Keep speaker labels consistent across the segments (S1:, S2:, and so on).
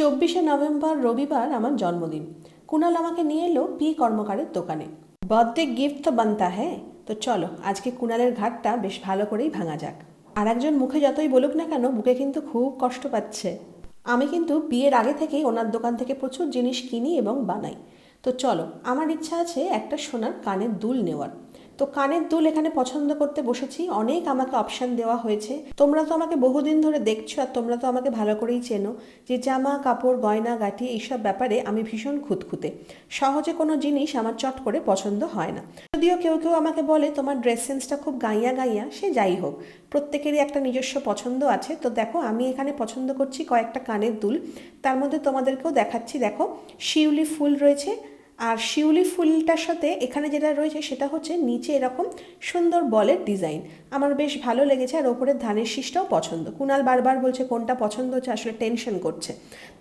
S1: চব্বিশে নভেম্বর রবিবার আমার জন্মদিন। কুনাল আমাকে নিয়ে এলো পি কর্মকারের দোকানে। বার্থডে গিফট তো বানতা হ্যাঁ তো চলো, আজকে কুনালের ঘাটটা বেশ ভালো করেই ভাঙা যাক। আর একজন মুখে যতই বলুক না কেন বুকে কিন্তু খুব কষ্ট পাচ্ছে। আমি কিন্তু বিয়ের আগে থেকেই ওনার দোকান থেকে প্রচুর জিনিস কিনি এবং বানাই। তো চলো, আমার ইচ্ছা আছে একটা সোনার কানের দুল নেওয়ার। তো কানের দুল এখানে পছন্দ করতে বসেছি। অনেক আমাকে অপশান দেওয়া হয়েছে। তোমরা তো আমাকে বহুদিন ধরে দেখছ আর তোমরা তো আমাকে ভালো করেই চেনো যে জামা, কাপড়, গয়না গাটি এইসব ব্যাপারে আমি ভীষণ খুঁতখুঁতে। সহজে কোনো জিনিস আমার চট করে পছন্দ হয় না। যদিও কেউ কেউ আমাকে বলে, তোমার ড্রেস সেন্সটা খুব গাইয়া গাইয়া, সে যাই হোক। প্রত্যেকেরই একটা নিজস্ব পছন্দ আছে। তো দেখো, আমি এখানে পছন্দ করছি কয়েকটা কানের দুল। তার মধ্যে তোমাদেরকেও দেখাচ্ছি। দেখো, শিউলি ফুল রয়েছে। আর শিউলি ফুলটার সাথে এখানে যেটা রয়েছে সেটা হচ্ছে নিচে এরকম সুন্দর বলের ডিজাইন। আমার বেশ ভালো লেগেছে আর ওপরের ধানের শীষটাও পছন্দ। কুনাল বারবার বলছে কোনটা পছন্দ হচ্ছে, আসলে টেনশন করছে।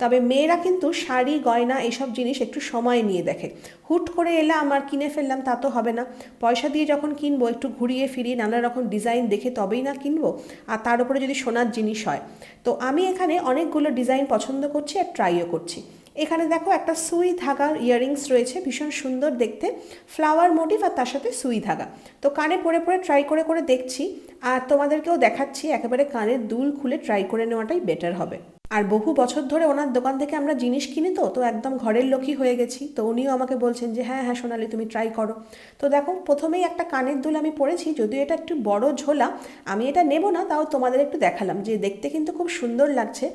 S1: তবে মেয়েরা কিন্তু শাড়ি, গয়না এসব জিনিস একটু সময় নিয়ে দেখে। হুট করে এলাম আর কিনে ফেললাম, তা তো হবে না। পয়সা দিয়ে যখন কিনবো, একটু ঘুরিয়ে ফিরিয়ে নানা রকম ডিজাইন দেখে তবেই না কিনবো, আর তার উপরে যদি সোনার জিনিস হয়। তো আমি এখানে অনেকগুলো ডিজাইন পছন্দ করছি আর ট্রাইও করছি। এখানে দেখো একটা সুই ধাগার ইয়াররিংস রয়েছে, ভীষণ সুন্দর দেখতে। ফ্লাওয়ার মোটিভ আর তার সাথে সুই ধাগা। তো কানে পরে পরে ট্রাই করে করে দেখছি, আর তোমাদেরকেও দেখাচ্ছি, একেবারে কানের দুল খুলে ট্রাই করে নেওয়াটাই বেটার হবে। আর বহু বছর ধরে ওনার দোকান থেকে আমরা জিনিস কিনি তো তো একদম ঘরের লোকই হয়ে গেছি। তো উনিও আমাকে বলছেন যে হ্যাঁ হ্যাঁ সোনালি, তুমি ট্রাই করো। তো দেখো, প্রথমেই একটা কানের দুল আমি পরেছি, যদিও এটা একটু বড় ঝোলা, আমি এটা নেব না, তাও তোমাদের একটু দেখালাম যে দেখতে কিন্তু খুব সুন্দর লাগছে।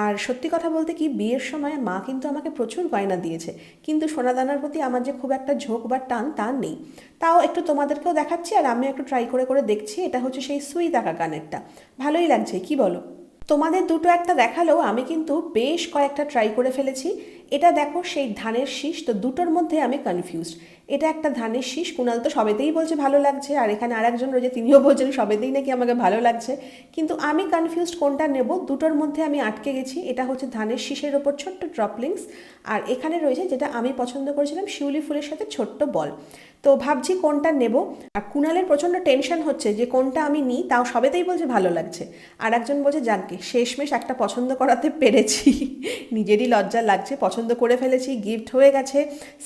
S1: আর সত্যি কথা বলতে কি, বিয়ের সময় মা কিন্তু আমাকে প্রচুর গয়না দিয়েছে, কিন্তু সোনাদানার প্রতি আমার যে খুব একটা ঝোঁক বা টান, তা নেই। তাও একটু তোমাদেরকেও দেখাচ্ছি, আর আমি একটু ট্রাই করে করে দেখছি, এটা হচ্ছে সেই সুই দেখা কানেরটা। ভালোই লাগছে, কি বলো? তোমাদের দুটো একটা দেখালেও আমি কিন্তু বেশ কয়েকটা ট্রাই করে ফেলেছি। এটা দেখো সেই ধানের শীষ, তো দুটোর মধ্যে আমি কনফিউজড এটা একটা ধানের শীষ কুণাল তো সবেতেই বলছে ভালো লাগছে, আর এখানে আরেকজন রয়েছে, তিনিও বলছেন সবেতেই নাকি আমাকে ভালো লাগছে। কিন্তু আমি কনফিউজড কোনটা নেব, দুটোর মধ্যে আমি আটকে গেছি, এটা হচ্ছে ধানের শীষের ওপর ছোট্ট ড্রপলিংস আর এখানে রয়েছে যেটা আমি পছন্দ করেছিলাম, শিউলি ফুলের সাথে ছোট্ট বল। তো ভাবছি কোনটা নেব, আর কুণালের প্রচণ্ড টেনশন হচ্ছে যে কোনটা আমি নিই, তাও সবেতেই বলছে ভালো লাগছে। আর একজন বলছে, যাকে শেষমেশ একটা পছন্দ করাতে পেরেছি। নিজেরই লজ্জা লাগছে পছন্দ করে ফেলেছি গিফট হয়ে গেছে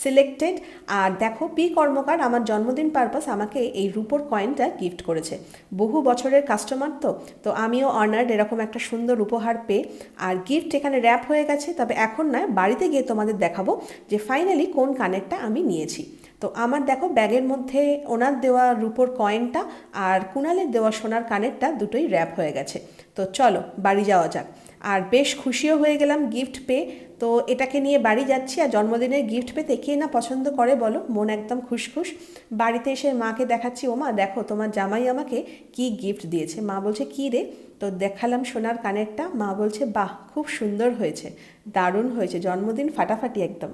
S1: সিলেক্টেড আর দেখো পি কর্মকার আমার জন্মদিন পারপাস আমাকে এই রুপোর কয়েনটা গিফট করেছে। বহু বছরের কাস্টমার তো তো আমিও অনার্ড এরকম একটা সুন্দর উপহার পেয়ে। আর গিফট এখানে র্যাপ হয়ে গেছে, তবে এখন নয় বাড়িতে গিয়ে তোমাদের দেখাবো যে ফাইনালি কোন কানেরটা আমি নিয়েছি। তো আমার দেখো, ব্যাগের মধ্যে ওনার দেওয়া রুপোর কয়েনটা আর কুণালের দেওয়া সোনার কানেরটা দুটোই র্যাপ হয়ে গেছে। তো চলো, বাড়ি যাওয়া যাক। আর বেশ খুশিও হয়ে গেলাম গিফট পেয়ে। তো এটাকে নিয়ে বাড়ি যাচ্ছি আর জন্মদিনের গিফট পেতে কে না পছন্দ করে বলো? মন একদম খুশখুশ। বাড়িতে এসে মাকে দেখাচ্ছি ও মা দেখো তোমার জামাই আমাকে কি গিফট দিয়েছে। মা বলছে, কী রে? তো দেখালাম সোনার কানেরটা। মা বলছে, বাহ, খুব সুন্দর হয়েছে। দারুণ হয়েছে। জন্মদিন ফাটাফাটি একদম।